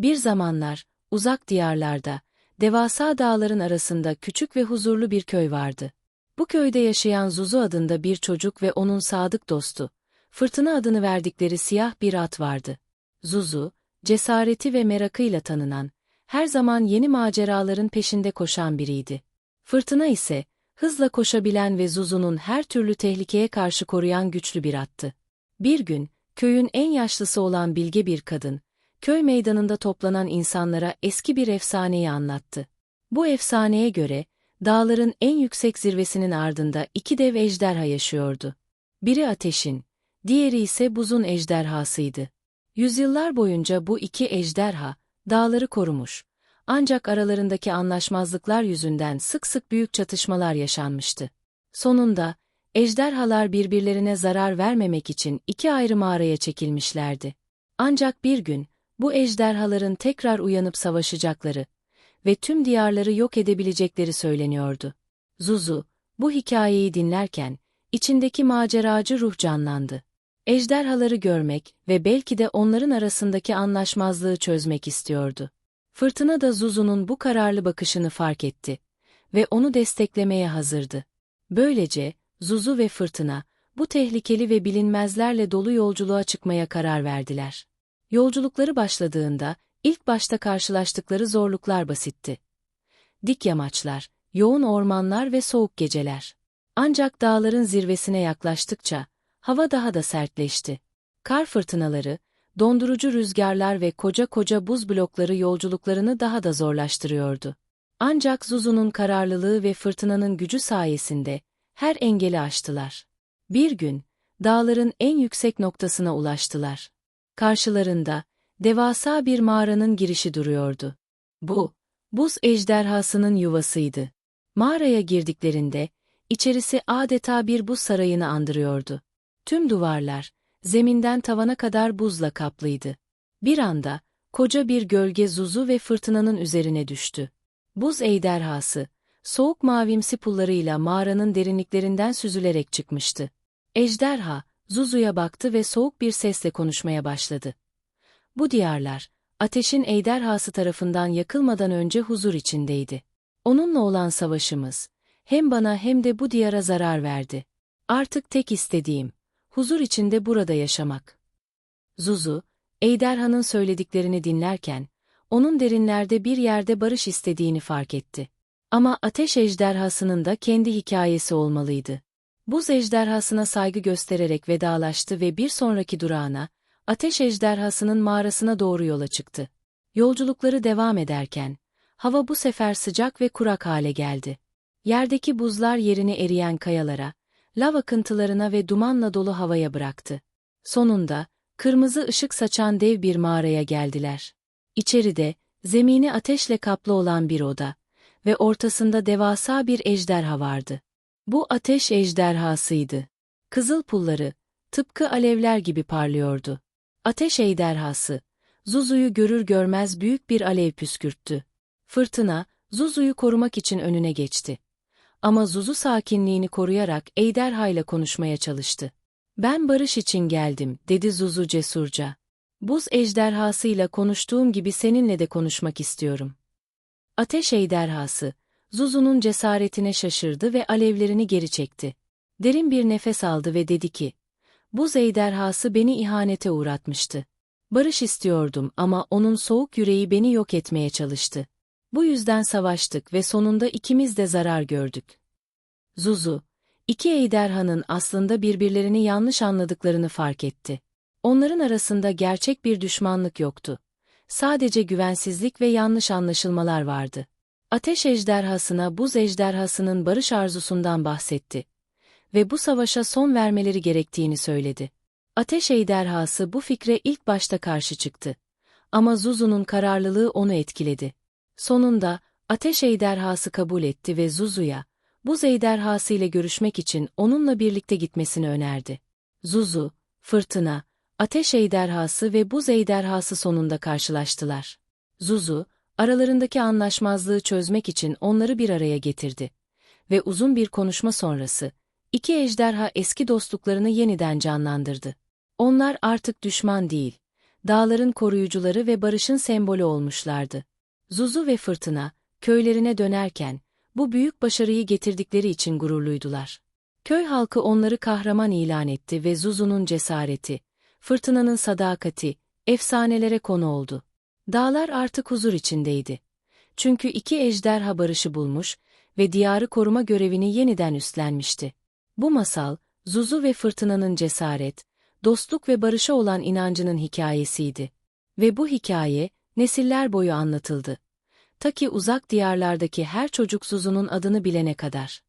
Bir zamanlar, uzak diyarlarda, devasa dağların arasında küçük ve huzurlu bir köy vardı. Bu köyde yaşayan Zuzu adında bir çocuk ve onun sadık dostu, Fırtına adını verdikleri siyah bir at vardı. Zuzu, cesareti ve merakıyla tanınan, her zaman yeni maceraların peşinde koşan biriydi. Fırtına ise, hızla koşabilen ve Zuzu'nun her türlü tehlikeye karşı koruyan güçlü bir attı. Bir gün, köyün en yaşlısı olan bilge bir kadın, köy meydanında toplanan insanlara eski bir efsaneyi anlattı. Bu efsaneye göre, dağların en yüksek zirvesinin ardında iki dev ejderha yaşıyordu. Biri ateşin, diğeri ise buzun ejderhasıydı. Yüzyıllar boyunca bu iki ejderha, dağları korumuş. Ancak aralarındaki anlaşmazlıklar yüzünden sık sık büyük çatışmalar yaşanmıştı. Sonunda, ejderhalar birbirlerine zarar vermemek için iki ayrı mağaraya çekilmişlerdi. Ancak bir gün, bu ejderhaların tekrar uyanıp savaşacakları ve tüm diyarları yok edebilecekleri söyleniyordu. Zuzu, bu hikayeyi dinlerken, içindeki maceracı ruh canlandı. Ejderhaları görmek ve belki de onların arasındaki anlaşmazlığı çözmek istiyordu. Fırtına da Zuzu'nun bu kararlı bakışını fark etti ve onu desteklemeye hazırdı. Böylece, Zuzu ve Fırtına, bu tehlikeli ve bilinmezlerle dolu yolculuğa çıkmaya karar verdiler. Yolculukları başladığında, ilk başta karşılaştıkları zorluklar basitti. Dik yamaçlar, yoğun ormanlar ve soğuk geceler. Ancak dağların zirvesine yaklaştıkça, hava daha da sertleşti. Kar fırtınaları, dondurucu rüzgarlar ve koca koca buz blokları yolculuklarını daha da zorlaştırıyordu. Ancak Zuzu'nun kararlılığı ve fırtınanın gücü sayesinde her engeli aştılar. Bir gün, dağların en yüksek noktasına ulaştılar. Karşılarında, devasa bir mağaranın girişi duruyordu. Bu, buz ejderhasının yuvasıydı. Mağaraya girdiklerinde, içerisi adeta bir buz sarayını andırıyordu. Tüm duvarlar, zeminden tavana kadar buzla kaplıydı. Bir anda, koca bir gölge zuzu ve fırtınanın üzerine düştü. Buz ejderhası, soğuk mavimsi pullarıyla mağaranın derinliklerinden süzülerek çıkmıştı. Ejderha, Zuzu'ya baktı ve soğuk bir sesle konuşmaya başladı. Bu diyarlar, ateşin ejderhası tarafından yakılmadan önce huzur içindeydi. Onunla olan savaşımız, hem bana hem de bu diyara zarar verdi. Artık tek istediğim, huzur içinde burada yaşamak. Zuzu, Eyderhan'ın söylediklerini dinlerken, onun derinlerde bir yerde barış istediğini fark etti. Ama ateş ejderhasının da kendi hikayesi olmalıydı. Buz ejderhasına saygı göstererek vedalaştı ve bir sonraki durağına, ateş ejderhasının mağarasına doğru yola çıktı. Yolculukları devam ederken, hava bu sefer sıcak ve kurak hale geldi. Yerdeki buzlar yerini eriyen kayalara, lav akıntılarına ve dumanla dolu havaya bıraktı. Sonunda, kırmızı ışık saçan dev bir mağaraya geldiler. İçeride, zemini ateşle kaplı olan bir oda ve ortasında devasa bir ejderha vardı. Bu ateş ejderhasıydı. Kızıl pulları, tıpkı alevler gibi parlıyordu. Ateş ejderhası, Zuzu'yu görür görmez büyük bir alev püskürttü. Fırtına, Zuzu'yu korumak için önüne geçti. Ama Zuzu sakinliğini koruyarak Ejderha ile konuşmaya çalıştı. Ben barış için geldim, dedi Zuzu cesurca. Buz ejderhasıyla konuştuğum gibi seninle de konuşmak istiyorum. Ateş ejderhası, Zuzu'nun cesaretine şaşırdı ve alevlerini geri çekti. Derin bir nefes aldı ve dedi ki, Buz ejderhası beni ihanete uğratmıştı. Barış istiyordum ama onun soğuk yüreği beni yok etmeye çalıştı. Bu yüzden savaştık ve sonunda ikimiz de zarar gördük. Zuzu, iki ejderhanın aslında birbirlerini yanlış anladıklarını fark etti. Onların arasında gerçek bir düşmanlık yoktu. Sadece güvensizlik ve yanlış anlaşılmalar vardı. Ateş ejderhasına buz ejderhasının barış arzusundan bahsetti. Ve bu savaşa son vermeleri gerektiğini söyledi. Ateş ejderhası bu fikre ilk başta karşı çıktı. Ama Zuzu'nun kararlılığı onu etkiledi. Sonunda, ateş ejderhası kabul etti ve Zuzu'ya, buz ejderhası ile görüşmek için onunla birlikte gitmesini önerdi. Zuzu, fırtına, ateş ejderhası ve buz ejderhası sonunda karşılaştılar. Zuzu, aralarındaki anlaşmazlığı çözmek için onları bir araya getirdi. Ve uzun bir konuşma sonrası, iki ejderha eski dostluklarını yeniden canlandırdı. Onlar artık düşman değil, dağların koruyucuları ve barışın sembolü olmuşlardı. Zuzu ve Fırtına, köylerine dönerken, bu büyük başarıyı getirdikleri için gururluydular. Köy halkı onları kahraman ilan etti ve Zuzu'nun cesareti, Fırtına'nın sadakati, efsanelere konu oldu. Dağlar artık huzur içindeydi. Çünkü iki ejderha barışı bulmuş ve diyarı koruma görevini yeniden üstlenmişti. Bu masal, Zuzu ve Fırtına'nın cesaret, dostluk ve barışa olan inancının hikayesiydi. Ve bu hikaye, nesiller boyu anlatıldı. Ta ki uzak diyarlardaki her çocuk Zuzu'nun adını bilene kadar.